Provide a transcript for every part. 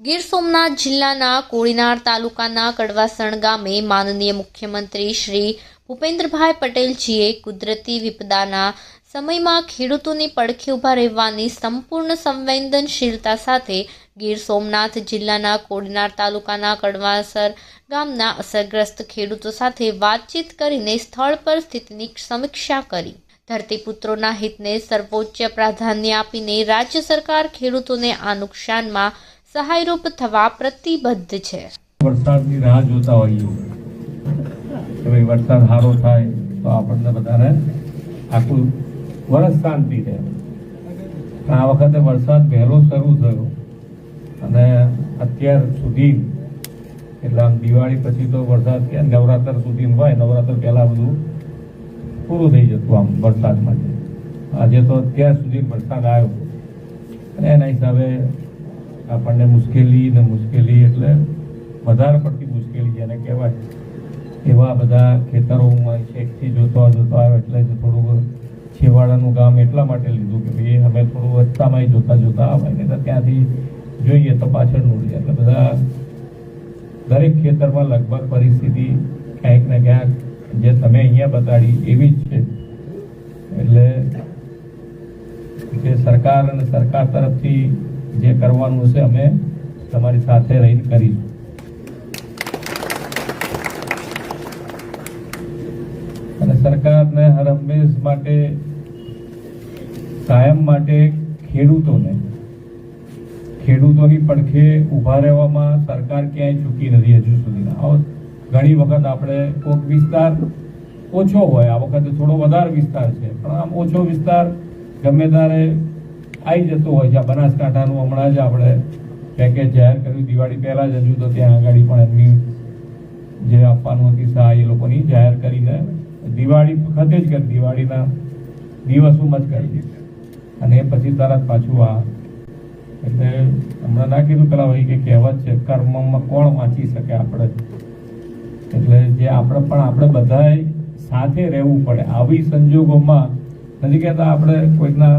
ગીર સોમનાથ જિલ્લાના કોળીનાર તાલુકાના કડવાસણ ગામે માનનીય મુખ્યમંત્રી શ્રી ભૂપેન્દ્રભાઈ પટેલજીએ કુદરતી વિપદાના સમયમાં ખેડૂતોની પડખે ઊભા રહેવાની સંપૂર્ણ સંવેદનશીલતા સાથે ગીર સોમનાથ જિલ્લાના કોડીનાર તાલુકાના કડવાસર ગામના અસરગ્રસ્ત ખેડૂતો સાથે વાતચીત કરીને સ્થળ પર સ્થિતિની સમીક્ષા કરી. ધરતીપુત્રોના હિતને સર્વોચ્ચ પ્રાધાન્ય આપીને રાજ્ય સરકાર ખેડૂતોને આ નુકસાનમાં સહાયરૂપ થવા પ્રતિબદ્ધ છે. વરસાદની રાહ જોતા હોઈએ. કે ભાઈ વરસાદ સારો થાય તો આપણને બધાને આખું વરસ શાંતિ રહે. આ વખતે વરસાદ વહેલો શરૂ થયો. અને અત્યાર સુધી, એટલે આમ દિવાળી પછી તો વરસાદ કે નવરાત્ર સુધી હોય, નવરાત્ર પહેલાં બધું પૂરું થઈ જતું આમ વરસાદ માટે. આજે તો અત્યાર સુધી વરસાદ આવ્યો. અને એના હિસાબે આપણને મુશ્કેલી ને મુશ્કેલી એટલે વધારે પડતી મુશ્કેલી જેને કહેવાય. એવા બધા ખેતરોમાં છેકથી જોતા જોતો આવ્યો એટલે જ થોડુંક છેવાડાનું ગામ એટલા માટે લીધું કે ભાઈ અમે થોડું રસ્તામાં જોતા જોતા આવે. ને તો ત્યાંથી જોઈએ તો પાછળનું રહે. એટલે બધા દરેક ખેતરમાં લગભગ પરિસ્થિતિ ક્યાંક ને ક્યાંક જે તમે અહીંયા બતાડી એવી જ છે. એટલે જે સરકાર અને સરકાર તરફથી જે કરવાનું છે અમે તમારી સાથે રહીને કરીશું. અને સરકારને હર હંમેશ માટે, કાયમ માટે ખેડૂતોને, ખેડૂતોની પડખે ઊભા રહેવામાં સરકાર ક્યાંય ચૂકી નથી હજુ સુધી ઘણી વખત આપણે કોઈક વિસ્તાર ઓછો હોય, આ વખતે થોડો વધારે વિસ્તાર છે, પણ આમ ઓછો વિસ્તાર ગમે ત્યારે આવી જતો હોય છે. આ બનાસકાંઠાનું હમણાં જ આપણે પેકેજ જાહેર કર્યું. દિવાળી પહેલા જ હજુ તો ત્યાં આગળ પણ એમની જે આપવાનું હતી સહાય એ લોકોની જાહેર કરીને દિવાળી વખતે જ કરી. દિવાળીના દિવસોમાં જ કરી અને એ પછી તરત પાછું આ એટલે હમણાં ના કીધું પેલા ભાઈ કે કહેવત છે, કર્મમાં કોણ વાંચી શકે આપણે? એટલે જે આપણે પણ આપણે બધાએ સાથે રહેવું પડે. આવી સંજોગોમાં નથી કહેતા આપણે કોઈકના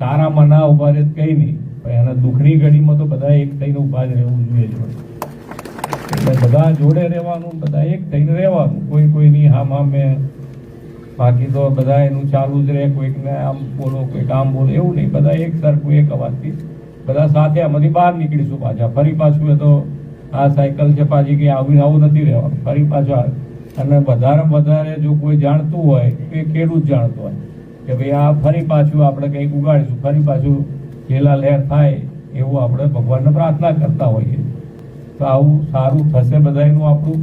સારામાં ના ઊભા રહે કંઈ નહીં. પણ એના દુઃખની ઘડીમાં તો બધા એક થઈને ઊભા જ રહેવું જોઈએ એટલે બધા જોડે રહેવાનું, બધા એક થઈને રહેવાનું. કોઈ કોઈની હામ હામે બાકી તો બધા એનું ચાલુ જ રહે, કોઈકને આમ બોલો, કોઈક આમ બોલો, એવું નહીં. બધા એક સરખું એક અવાજથી બધા સાથે આમાંથી બહાર નીકળીશું પાછા. ફરી પાછું એ તો આ સાયકલ છે પાછી કે આવીને આવું નથી રહેવાનું. ફરી પાછું આવે અને વધારે વધારે જો કોઈ જાણતું હોય તો એ ખેડૂત જાણતો હોય કે ભાઈ આ ફરી પાછું આપણે કંઈક ઉગાડીશું, ફરી પાછું લીલા લહેર થાય એવું આપણે ભગવાનને પ્રાર્થના કરતા હોઈએ. તો આવું સારું થશે બધાનું આપણું.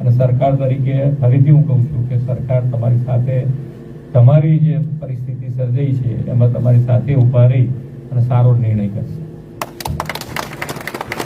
અને સરકાર તરીકે ફરીથી હું કહું છું કે સરકાર તમારી સાથે તમારી જે પરિસ્થિતિ સર્જાઈ છે, એમાં તમારી સાથે ઊભા રહી અને સારો નિર્ણય કરશે.